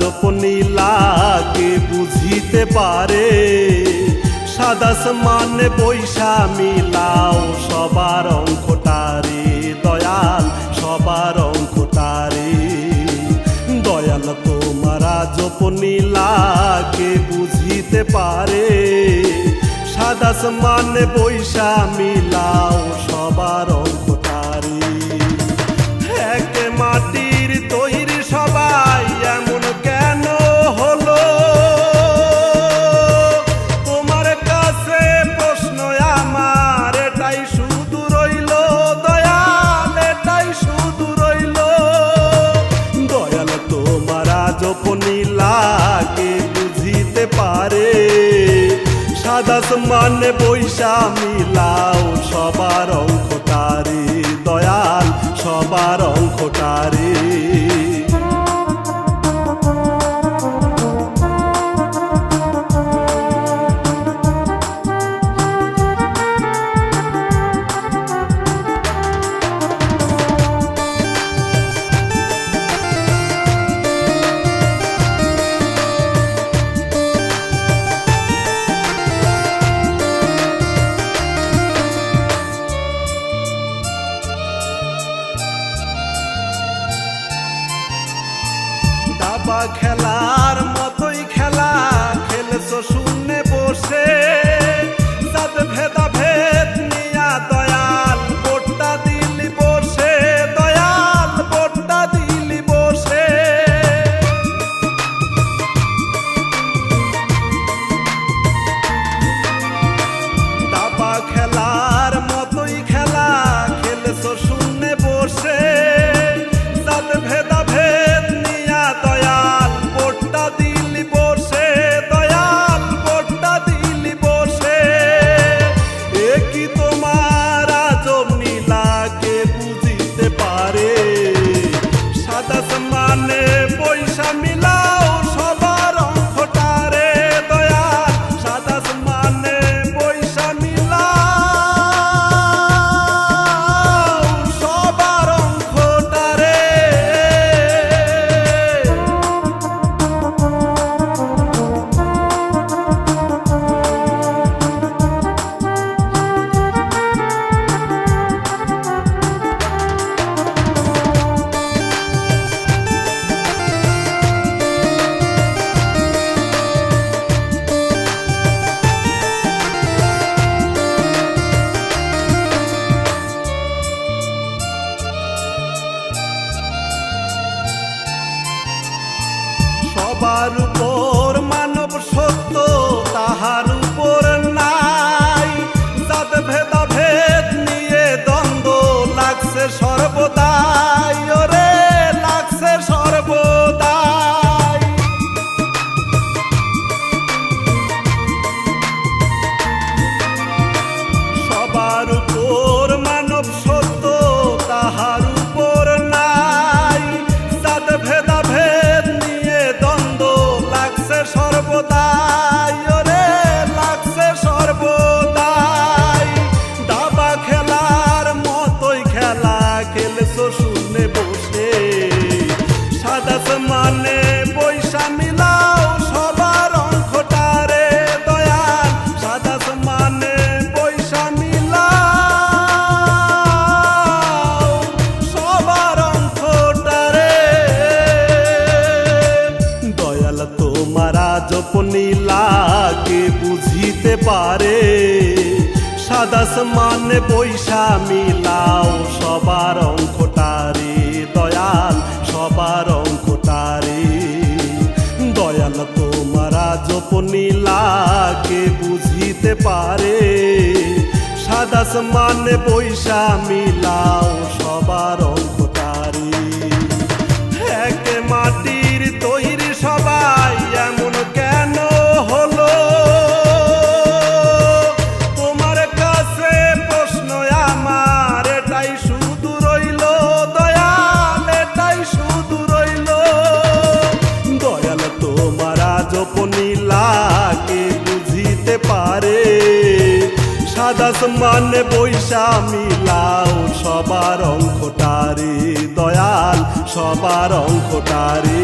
জপনীলাকে বুঝিতে পারে সাদাস মানে পয়সা মিলাও সবার অঙ্কটারে, দয়াল সবার অঙ্কটারে। দয়াল তোমারা জপনীলাকে বুঝিতে পারে সাদাস মানে পয়সা মিলাও আসমানে বৈশা মিলাও সবার অঙ্কটারি দয়াল সবার অঙ্কটারি খেলার মতোই খেলা খেলছো শূন্য বসে। para o povo. নীলাকে বুঝিতে পারে। সাদাস মানে পয়সা মিলাও সবার অঙ্কটারে। দয়াল সবার অঙ্কটারে। দয়াল তোমারা জপনীলাকে বুঝিতে পারে। সাদাস মানে পয়সা মিলাও সবার সম্মানে বৈশা মিলাও সবার অঙ্কটারি দয়াল সবার অঙ্কটারি